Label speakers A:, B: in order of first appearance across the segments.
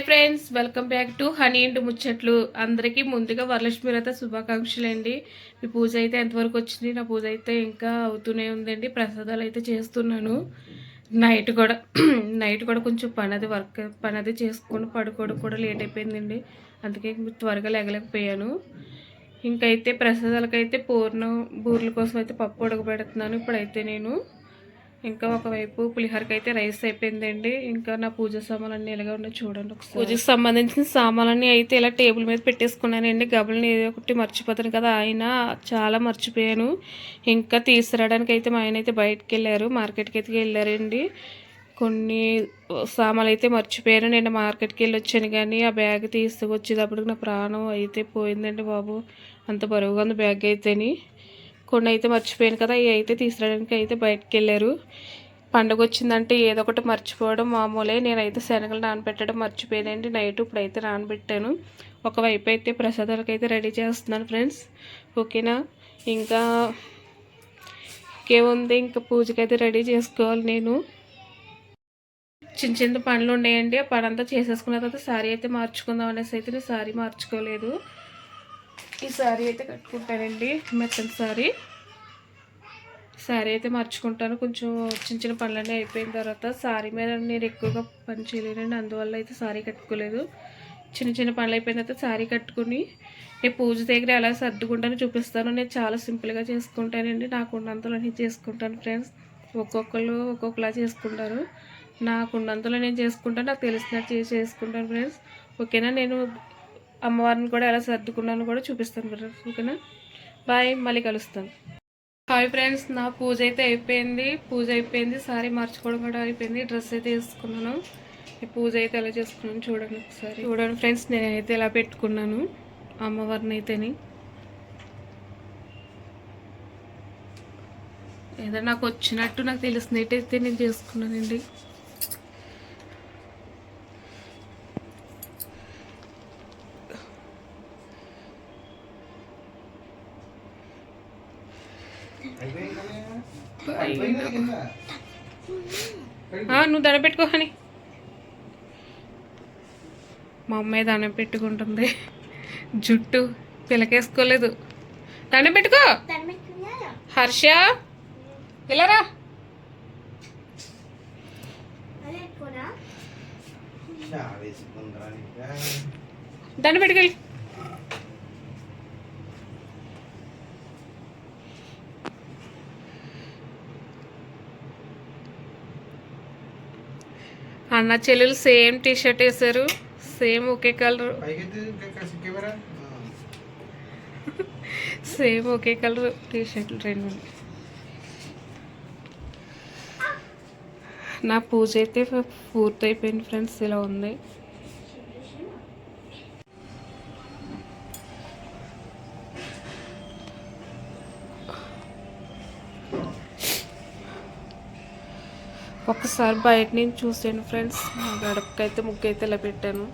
A: Hi friends welcome back to honey ఇంటి ముచ్చట్లు. అందరికీ ముందుగా వరలక్ష్మి రథ శుభాకాంక్షలు అండి మీ పూజ అయితే ఎంతవరకు వచ్చింది? నా పూజ అయితే ఇంకా అవుతూనే ఉందండి. ప్రసాదాలు అయితే చేస్తున్నాను. నైట్ కూడా నైట్ కూడా కొంచెం పని అది వర్క్ పని అది చేసుకొని పడుకోవడం కూడా లేట్ అయిపోయిందండి. అందుకే త్వరగా లేగలేకపోయాను. ఇంకైతే ప్రసాదాలకైతే పూర్ణం బూర్ల కోసం అయితే పప్పు ఉడకబెడుతున్నాను. ఇప్పుడైతే నేను ఇంకా ఒకవైపు పులిహోరకి అయితే రైస్ అయిపోయిందండి. ఇంకా నా పూజ సామాన్లన్నీ ఇలాగే ఉన్నాయి చూడండి ఒకసారి. పూజకి సంబంధించిన సామాన్లన్నీ అయితే ఇలా టేబుల్ మీద పెట్టేసుకున్నానండి. గబుల్ని ఏదో ఒకటి మర్చిపోతాను కదా ఆయన చాలా మర్చిపోయాను. ఇంకా తీసుకురావడానికి అయితే మా ఆయన అయితే బయటకు వెళ్ళారు మార్కెట్కి అయితే వెళ్ళారండి. కొన్ని సామాన్లు అయితే మర్చిపోయాను. నేను మార్కెట్కి వెళ్ళి వచ్చాను కానీ ఆ బ్యాగ్ తీసుకొచ్చేటప్పటికి నా ప్రాణం అయితే పోయిందండి బాబు. అంత బరువుగా ఉంది బ్యాగ్ అయితేని. కొన్ని అయితే మర్చిపోయాను కదా ఇవి అయితే తీసుకురావడానికి అయితే బయటకు వెళ్ళారు పండుగ వచ్చిందంటే ఏదో ఒకటి మర్చిపోవడం మామూలే. నేనైతే శనగలు నానబెట్టడం మర్చిపోయానండి. నైట్ ఇప్పుడైతే నానబెట్టాను. ఒకవైపు అయితే ప్రసాదాలకు అయితే రెడీ చేస్తున్నాను ఫ్రెండ్స్. ఓకేనా? ఇంకా ఇంకేముంది? ఇంకా పూజకి అయితే రెడీ చేసుకోవాలి నేను. చిన్న చిన్న పనులు ఉన్నాయండి. ఆ పని అంతా చేసేసుకున్న తర్వాత శారీ అయితే మార్చుకుందాం అనేసి అయితే నేను శారీ మార్చుకోలేదు. ఈ శారీ అయితే కట్టుకుంటానండి మెత్తని శారీ శారీ అయితే మర్చుకుంటాను. కొంచెం చిన్న చిన్న పనులన్నీ అయిపోయిన తర్వాత శారీ మీద నేను ఎక్కువగా పని చేయలేనండి. అందువల్ల అయితే శారీ కట్టుకోలేదు. చిన్న చిన్న పనులు అయిపోయిన తర్వాత శారీ కట్టుకుని నేను పూజ దగ్గర ఎలా సర్దుకుంటానో చూపిస్తాను. నేను చాలా సింపుల్గా చేసుకుంటానండి. నాకు ఉన్నంతలో నేను చేసుకుంటాను ఫ్రెండ్స్. ఒక్కొక్కరు ఒక్కొక్కలా చేసుకుంటారు. నాకు ఉన్నంతలో నేను చేసుకుంటాను. నాకు తెలిసినట్టు చేసి చేసుకుంటాను ఫ్రెండ్స్. ఓకేనా? నేను అమ్మవారిని కూడా ఎలా సర్దుకున్నాను కూడా చూపిస్తాను బ్రదర్ ఓకేనా? బాయ్ మళ్ళీ కలుస్తాను హాయ్ ఫ్రెండ్స్ నా పూజ అయితే అయిపోయింది. పూజ అయిపోయింది సారీ మార్చుకోవడం కూడా అయిపోయింది. డ్రెస్ అయితే వేసుకున్నాను. పూజ అయితే ఎలా చేసుకున్నాను చూడండి ఒకసారి. చూడండి ఫ్రెండ్స్ నేనైతే ఎలా పెట్టుకున్నాను అమ్మవారిని అయితేని. ఏదో నాకు వచ్చినట్టు నాకు తెలిసినట్టయితే నేను చేసుకున్నానండి. నువ్వు దండ పెట్టుకో అని మా అమ్మాయి దండం పెట్టుకుంటుంది. జుట్టు పిలకేసుకోలేదు. దండం పెట్టుకో. హర్ష ఇలారా దండ పెట్టుకెళ్ళి. అన్న చెల్లెలు సేమ్ టీ షర్ట్ వేసారు సేమ్ ఒకే కలర్. సేమ్ ఒకే కలర్ టీ షర్ట్లు రెండు నా పూజ అయితే పూర్తయిపోయింది ఫ్రెండ్స్ ఇలా ఉంది. ఒకసారి బయట నుంచి చూసాను ఫ్రెండ్స్. మా గడపకైతే ముగ్గు అయితే ఇలా పెట్టాను.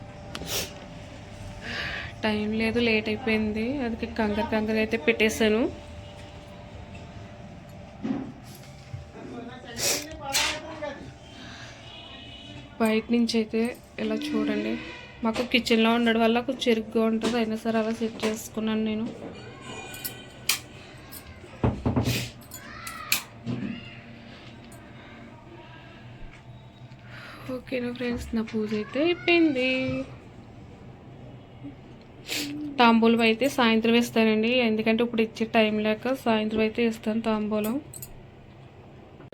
A: టైం లేదు లేట్ అయిపోయింది. అందుకే కంగారు కంగారు అయితే పెట్టేశాను. బయట నుంచి అయితే ఇలా చూడండి. మాకు కిచెన్లో ఉండడం వల్ల కొంచెం చెరుగ్గా ఉంటుంది. అయినా సరే అలా సెట్ చేసుకున్నాను నేను. ఓకేనా ఫ్రెండ్స్ నా పూజ అయితే అయిపోయింది. తాంబూలం అయితే సాయంత్రం ఇస్తానండి ఎందుకంటే ఇప్పుడు ఇచ్చే టైం లేక సాయంత్రం అయితే ఇస్తాను తాంబూలం.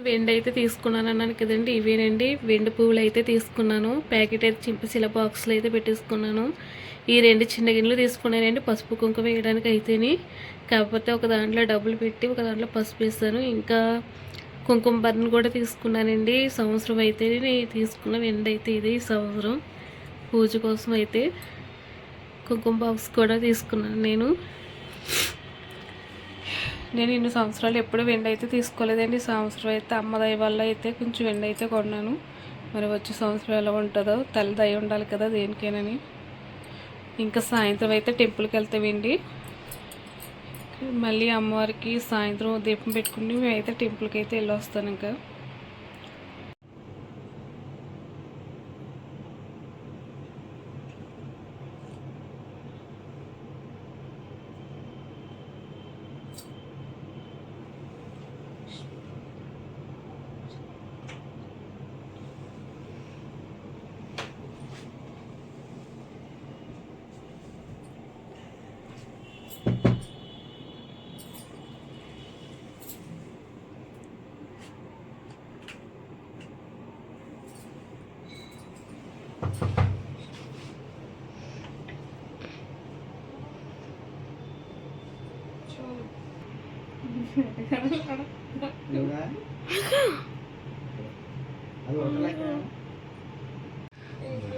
A: వెండి అయితే తీసుకున్నాను అన్నాను కదండి ఇవేనండి. వెండి పువ్వులు అయితే తీసుకున్నాను. ప్యాకెట్ అయితే చింపేసి ఇలా బాక్స్లో అయితే పెట్టేసుకున్నాను. ఈ రెండు చిన్న గిన్నెలు తీసుకున్నానండి పసుపు కుంకుమ వేయడానికి అయితేని. కాకపోతే ఒక దాంట్లో డబ్బులు పెట్టి ఒక దాంట్లో పసుపు వేస్తాను. ఇంకా కుంకుమ బర్న్ కూడా తీసుకున్నానండి. సంవత్సరం అయితే నేను తీసుకున్న వెండి అయితే ఇది సంవత్సరం. పూజ కోసం అయితే కుంకుమ బాక్స్ కూడా తీసుకున్నాను నేను. నేను ఇన్ని సంవత్సరాలు ఎప్పుడు వెండి అయితే తీసుకోలేదండి. సంవత్సరం అయితే అమ్మ దయ వల్ల అయితే కొంచెం వెండి అయితే కొన్నాను. మరి వచ్చే సంవత్సరం ఎలా ఉంటుందో తల్లి దయ ఉండాలి కదా దేనికేనని ఇంకా సాయంత్రం అయితే టెంపుల్కి వెళ్తామండి. మళ్ళీ అమ్మవారికి సాయంత్రం దీపం పెట్టుకుని మేమైతే టెంపుల్కి అయితే వెళ్ళి వస్తాను ఇంకా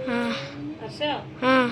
A: 아. 아싸.
B: 아.